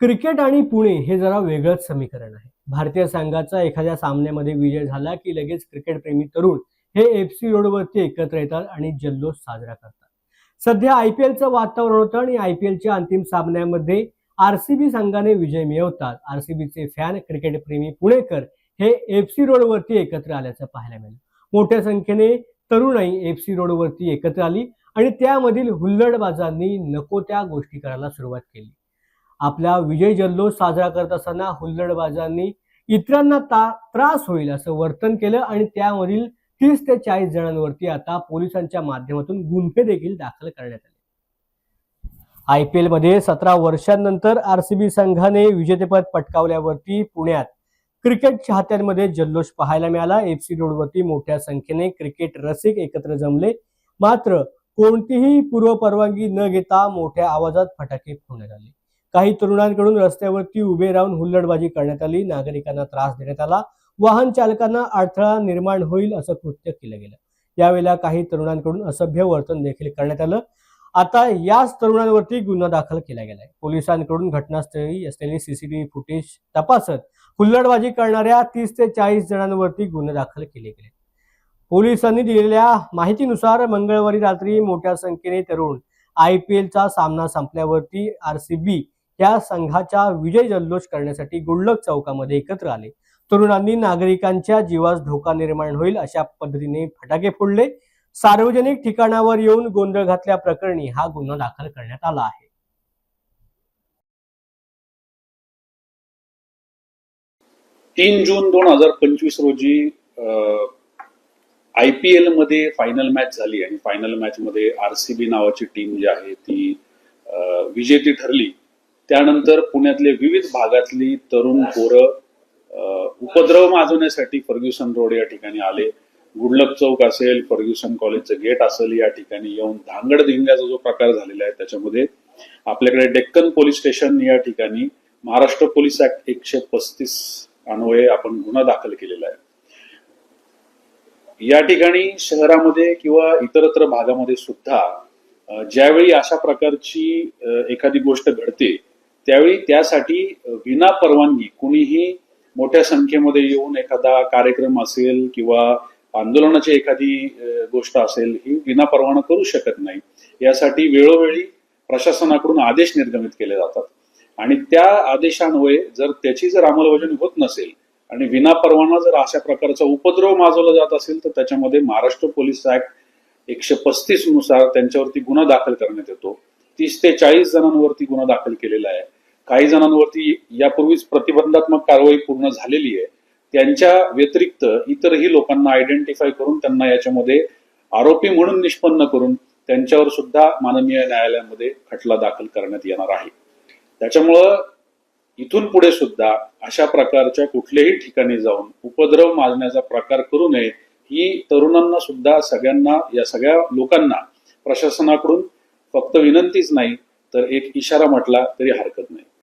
Cricket आणि पुणे हे जरा वेगळंच समीकरण आहे. भारतीय संघाचा एखाद्या सामन्यामध्ये विजय झाला की लगेच क्रिकेटप्रेमी तरुण हे एफ सी रोडवरती एकत्र येतात आणि जल्लोष साजरा करतात. सध्या आय पी एलचं वातावरण होतं आणि आय पी एलच्या अंतिम सामन्यामध्ये आर सी बी संघाने विजय मिळवतात. आर सी बीचे फॅन क्रिकेटप्रेमी पुणेकर हे एफ सी रोडवरती एकत्र आल्याचं पाहायला मिळालं. मोठ्या संख्येने तरुणाई एफ सी रोडवरती एकत्र आली आणि त्यामधील हुल्लडबाजांनी नको त्या गोष्टी करायला सुरुवात केली. आपला विजय जल्लोष साजरा करत असताना हुल्लडबाजांनी इतरांना ता त्रास होईल असं वर्तन केलं आणि त्यामधील तीस ते चाळीस जणांवरती आता पोलिसांच्या माध्यमातून गुन्हे देखील दाखल करण्यात आले. आय पी एलमध्ये सतरा वर्षांनंतर आर सी बी संघाने विजेतेपद पटकावल्यावरती पुण्यात क्रिकेट चाहत्यांमध्ये जल्लोष पाहायला मिळाला. एफ सी रोडवरती मोठ्या संख्येने क्रिकेट रसिक एकत्र जमले. मात्र कोणतीही पूर्वपरवानगी न घेता मोठ्या आवाजात फटाके फोडण्यात आले. काही तरुणांकडून रस्त्यावरती उभे राहून हुल्लडबाजी करण्यात आली. नागरिकांना त्रास देण्यात आला. वाहन चालकांना अडथळा निर्माण होईल असं कृत्य केलं गेलं. यावेळेला काही तरुणांकडून असभ्य वर्तन देखील करण्यात आलं. आता याच तरुणांवरती गुन्हा दाखल केला गेलाय. पोलिसांकडून घटनास्थळी असलेली सीसीटीव्ही फुटेज तपासत हुल्लडबाजी करणाऱ्या तीस ते चाळीस जणांवरती गुन्हे दाखल केले गेले. पोलिसांनी दिलेल्या माहितीनुसार मंगळवारी रात्री मोठ्या संख्येने तरुण आय पी एलचा सामना संपल्यावरती आर सी बी या संघाचा विजय जल्लोष करण्यासाठी गुल्लक चौकामध्ये एकत्र आले. तरुणांनी नागरिकांच्या जीवास धोका निर्माण होईल अशा पद्धतीने फटाके फोडले. सार्वजनिक ठिकाणावर येऊन गोंधळ घातल्या प्रकरणी हा गुन्हा दाखल करण्यात आला आहे. तीन जून दोन हजार पंचवीस रोजी आय पी एलमध्ये फायनल मॅच झाली आणि फायनल मॅच मध्ये आर सी बी नावाची टीम जी आहे ती विजेती ठरली. त्यानंतर पुण्यातले विविध भागातली तरुण पोरं उपद्रव माजवण्यासाठी फर्ग्युसन रोड या ठिकाणी आले. गुडलक चौक असेल फर्ग्युसन कॉलेजचं गेट असेल या ठिकाणी येऊन धांगड धिंग्याचा जो प्रकार झालेला आहे त्याच्यामध्ये आपल्याकडे डेक्कन पोलीस स्टेशन या ठिकाणी महाराष्ट्र पोलीस ऍक्ट एकशे पस्तीस अन्वये आपण गुन्हा दाखल केलेला आहे. या ठिकाणी शहरामध्ये किंवा इतरत्र भागामध्ये सुद्धा ज्यावेळी अशा प्रकारची एखादी गोष्ट घडते त्यावेळी त्यासाठी विना परवानगी कुणीही मोठ्या संख्येमध्ये येऊन एखादा कार्यक्रम असेल किंवा आंदोलनाची एखादी गोष्ट असेल ही विना परवाना करू शकत नाही. यासाठी वेळोवेळी प्रशासनाकडून आदेश निर्गमित केले जातात. आणि त्या आदेशान्वये जर त्याची जर अंमलबजावणी होत नसेल आणि विना परवाना जर अशा प्रकारचा उपद्रव माजवला जात असेल तर त्याच्यामध्ये महाराष्ट्र पोलीस ऍक्ट एकशे पस्तीसनुसार त्यांच्यावरती गुन्हा दाखल करण्यात येतो. तीस ते चाळीस जणांवरती गुन्हा दाखल केलेला आहे. काही जणांवरती यापूर्वीच प्रतिबंधात्मक कारवाई पूर्ण झालेली आहे. त्यांच्या व्यतिरिक्त इतरही लोकांना आयडेंटिफाय करून त्यांना याच्यामध्ये आरोपी म्हणून निष्पन्न करून त्यांच्यावर सुद्धा माननीय न्यायालयामध्ये खटला दाखल करण्यात येणार आहे. त्याच्यामुळं इथून पुढे सुद्धा अशा प्रकारच्या कुठल्याही ठिकाणी जाऊन उपद्रव माजण्याचा प्रकार करू नये ही तरुणांना सुद्धा सगळ्यांना या सगळ्या लोकांना प्रशासनाकडून फक्त विनंतीच नाही तर एक इशारा म्हटला तरी हरकत नाही.